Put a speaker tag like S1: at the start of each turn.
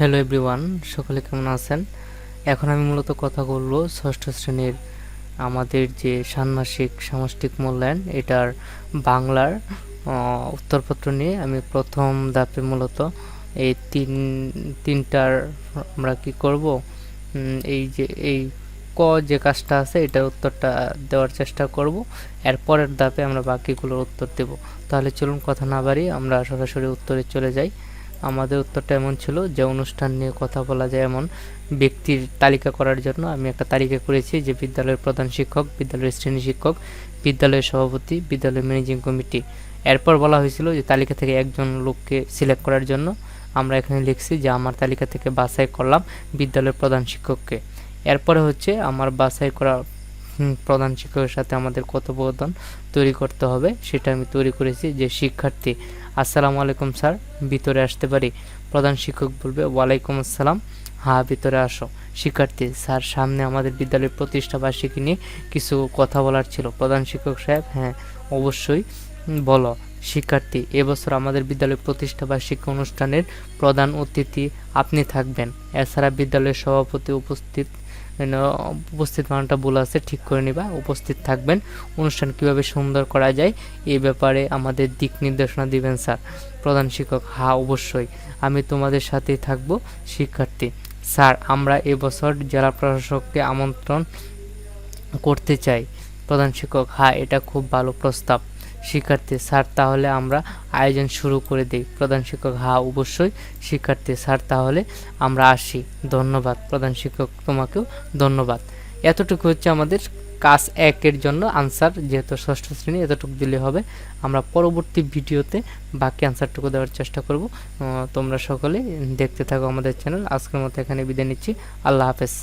S1: Hello everyone সকলে কেমন আছেন? এখন আমি মূলত কথা বলব ষষ্ঠ শ্রেণির আমাদের যে ষান্মাসিক সামষ্টিক মূল্যায়ন, এটার বাংলার উত্তরপত্র নিয়ে আমি প্রথম ধাপে মূলত এই তিন, তিনটার আমরা কি করব? এই যে, এই ক যে কাজটা আছে, এটার উত্তরটা দেওয়ার চেষ্টা করব। এর পরের ধাপে আমরা বাকিগুলোর উত্তর দেব। তাহলে চলুন কথা না বাড়িয়ে আমরা সরাসরি উত্তরে চলে যাই। আমাদের উত্তরটা এমন ছিল যে অনুষ্ঠান নিয়ে কথা বলা যায় এমন ব্যক্তির তালিকা করার জন্য আমি একটা তালিকা করেছি যে বিদ্যালয়ের প্রধান শিক্ষক, বিদ্যালয়ের শ্রেণি শিক্ষক, বিদ্যালয়ের সভাপতি, বিদ্যালয়ের ম্যানেজিং কমিটি। এরপর বলা হয়েছিল যে তালিকা থেকে একজন লোককে সিলেক্ট করার জন্য আমরা এখানে লিখছি যে আমার তালিকা থেকে বাছাই করলাম বিদ্যালয়ের প্রধান শিক্ষককে। এরপরে হচ্ছে আমার বাছাই করা প্রধান শিক্ষকের সাথে আমাদের কথোপকথন তৈরি করতে হবে। সেটা আমি তৈরি করেছি যে শিক্ষার্থী আসসালামু আলাইকুম, স্যার। ভিতরে আসতে পারি? প্রধান শিক্ষক বলবে, ওয়ালাইকুম আসসালাম। হ্যাঁ ভিতরে আসো। শিক্ষার্থী, স্যার, সামনে আমাদের বিদ্যালয়ের প্রতিষ্ঠা বার্ষিকী নিয়ে কিছু কথা বলার ছিল। প্রধান শিক্ষক সাহেব হ্যাঁ অবশ্যই বলো। শিক্ষার্থী এবছর আমাদের বিদ্যালয়ের প্রতিষ্ঠা বার্ষিকী অনুষ্ঠানের প্রধান অতিথি আপনি থাকবেন। এছাড়া বিদ্যালয়ের সভাপতি উপস্থিত উপস্থিত মানটা ভুল আছে, ঠিক করে নিবা, উপস্থিত থাকবেন। অনুষ্ঠান কীভাবে সুন্দর করা যায় এই ব্যাপারে আমাদের দিক নির্দেশনা দিবেন স্যার। প্রধান শিক্ষক হ্যাঁ অবশ্যই। আমি তোমাদের সাথেই থাকব, শিক্ষার্থী। স্যার, আমরা এবছর জেলা প্রশাসককে আমন্ত্রণ করতে চাই। প্রধান শিক্ষক হ্যাঁ এটা খুব ভালো প্রস্তাব। শিক্ষার্থী স্যার, তাহলে আমরা আয়োজন শুরু করে দিই। প্রধান শিক্ষক হা অবশ্যই। শিক্ষার্থী স্যার, তাহলে আমরা আসি। ধন্যবাদ। প্রধান শিক্ষক, তোমাকেও ধন্যবাদ। এতটুকু হচ্ছে আমাদের কাজ একের জন্য আনসার, যেহেতু ষষ্ঠ শ্রেণি, এতটুকু দিলে হবে। আমরা পরবর্তী ভিডিওতে বাকি আনসারটুকু দেওয়ার চেষ্টা করব। তোমরা সকলে দেখতে থাকো আমাদের চ্যানেল। আজকের মতো এখানে বিদায় নিচ্ছি। আল্লাহ হাফেজ।